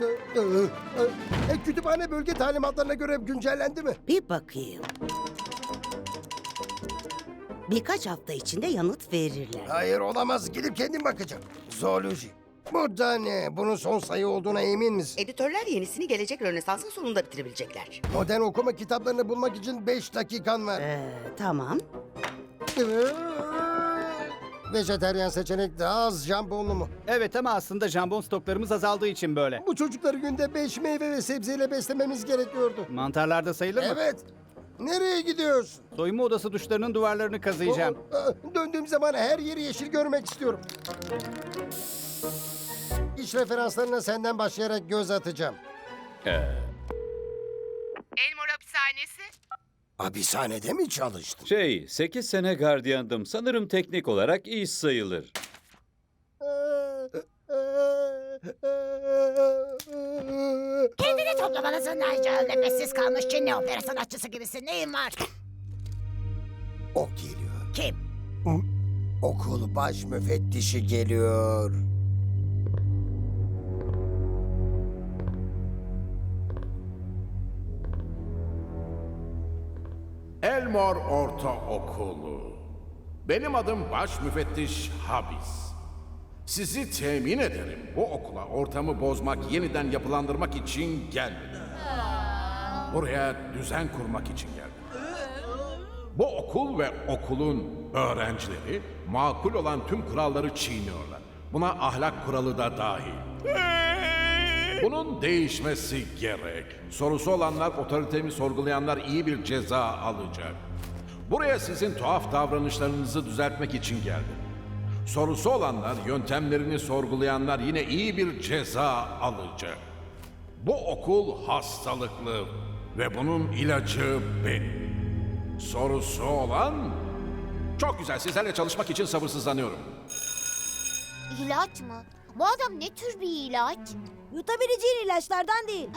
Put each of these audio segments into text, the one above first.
Ee, e, kütüphane bölge talimatlarına göre güncellendi mi? Bir bakayım. Birkaç hafta içinde yanıt verirler. Hayır olamaz. Gidip kendim bakacağım. Zooloji. Bu da ne? Bunun son sayı olduğuna emin misin? Editörler yenisini gelecek Rönesans'ın sonunda bitirebilecekler. Modern okuma kitaplarını bulmak için 5 dakikan var. Ee, tamam. Vejeteryan seçenek daha az jambonlu mu? Evet ama aslında jambon stoklarımız azaldığı için böyle. Bu çocukları günde 5 meyve ve sebzeyle beslememiz gerekiyordu. Mantarlar da sayılır mı? Evet. Nereye gidiyorsun? Soyunma odası duşlarının duvarlarını kazıyacağım. Aa, Döndüğüm zaman her yeri yeşil görmek istiyorum. İş referanslarına senden başlayarak göz atacağım. Elmore Hapishanede mi çalıştın? Şey, 8 sene gardiyandım. Sanırım teknik olarak iş sayılır. Kendini toplamalısın Nigel. Nefessiz kalmış Çinli opera sanatçısı gibisin. Neyin var? O geliyor. Kim? Okul baş müfettişi geliyor. Elmore Ortaokulu. Benim adım Baş Müfettiş Habis. Sizi temin ederim bu okula ortamı bozmak, yeniden yapılandırmak için gelmedim. Buraya düzen kurmak için geldim. Bu okul ve okulun öğrencileri makul olan tüm kuralları çiğniyorlar. Buna ahlak kuralı da dahil. Bunun değişmesi gerek. Sorusu olanlar, otoritemi sorgulayanlar iyi bir ceza alacak. Buraya sizin tuhaf davranışlarınızı düzeltmek için geldim. Sorusu olanlar, yöntemlerini sorgulayanlar yine iyi bir ceza alacak. Bu okul hastalıklı ve bunun ilacı benim. Sorusu olan... Çok güzel, sizlerle çalışmak için sabırsızlanıyorum. İlaç mı? Bu adam ne tür bir ilaç? Yutabileceğin ilaçlardan değil.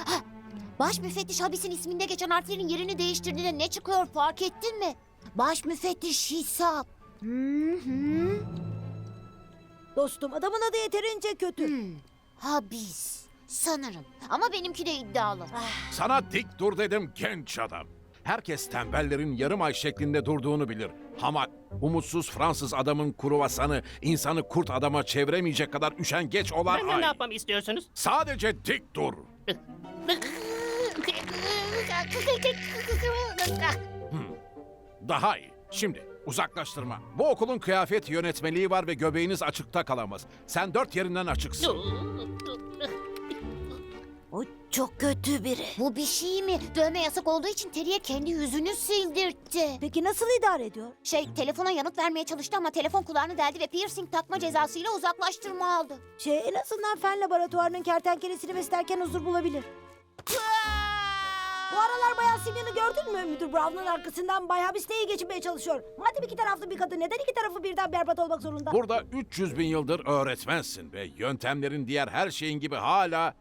Baş müfettiş habisin isminde geçen harflerin yerini değiştirdiğinde ne çıkıyor fark ettin mi? Baş müfettiş hesap. Hı hı. Dostum adamın adı yeterince kötü. Hmm, Habis. Sanırım. Ama benimki de iddialı. Sana dik dur dedim genç adam. Herkes tembellerin yarım ay şeklinde durduğunu bilir. Hamak, umutsuz Fransız adamın kruvasanı, insanı kurt adama çeviremeyecek kadar üşengeç olan Benden ay. ne yapmamı istiyorsunuz? Sadece dik dur. Daha iyi. Şimdi uzaklaştırma. Bu okulun kıyafet yönetmeliği var ve göbeğiniz açıkta kalamaz. Sen dört yerinden açıksın. Çok kötü biri. Bu bir şey mi? Dövme yasak olduğu için Terry'e kendi yüzünü sildirtti. Peki nasıl idare ediyor? Şey, telefona yanıt vermeye çalıştı ama telefon kulağını deldi ve piercing takma cezasıyla uzaklaştırma aldı. Şey en azından fen laboratuvarının kertenkelesini beslerken huzur bulabilir. Bu aralar Bayan Simyon'u gördün mü? Müdür Brown'un arkasından Bay Habis'le iyi geçinmeye çalışıyor. Madem iki taraflı bir kadın neden iki tarafı birden berbat olmak zorunda? Burada 300 bin yıldır öğretmensin ve yöntemlerin diğer her şeyin gibi hala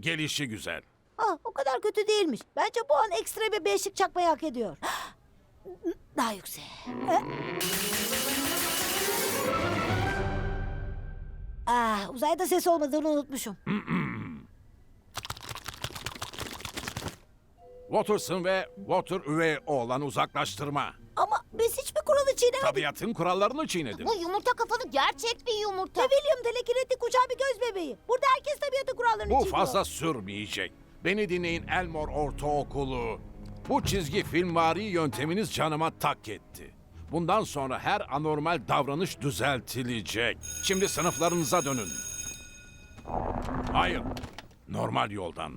gelişi güzel. Ah, o kadar kötü değilmiş. Bence bu an ekstra bir beşlik çakmayı hak ediyor. Daha yüksek. Eh. Ah, uzayda ses olmadığını unutmuşum. Watterson ve Water üvey oğlan uzaklaştırma. Ama biz hiçbir kuralı çiğnemedik. Tabiatın kurallarını çiğnedin. Bu yumurta kafalı gerçek bir yumurta. Ve William de Uçağı bir göz bebeği. Burada herkes tabiatın kurallarını Bu fazla sürmeyecek. Beni dinleyin Elmore Ortaokulu. Bu çizgi filmvari yönteminiz canıma tak etti. Bundan sonra her anormal davranış düzeltilecek. Şimdi sınıflarınıza dönün. Hayır, normal yoldan.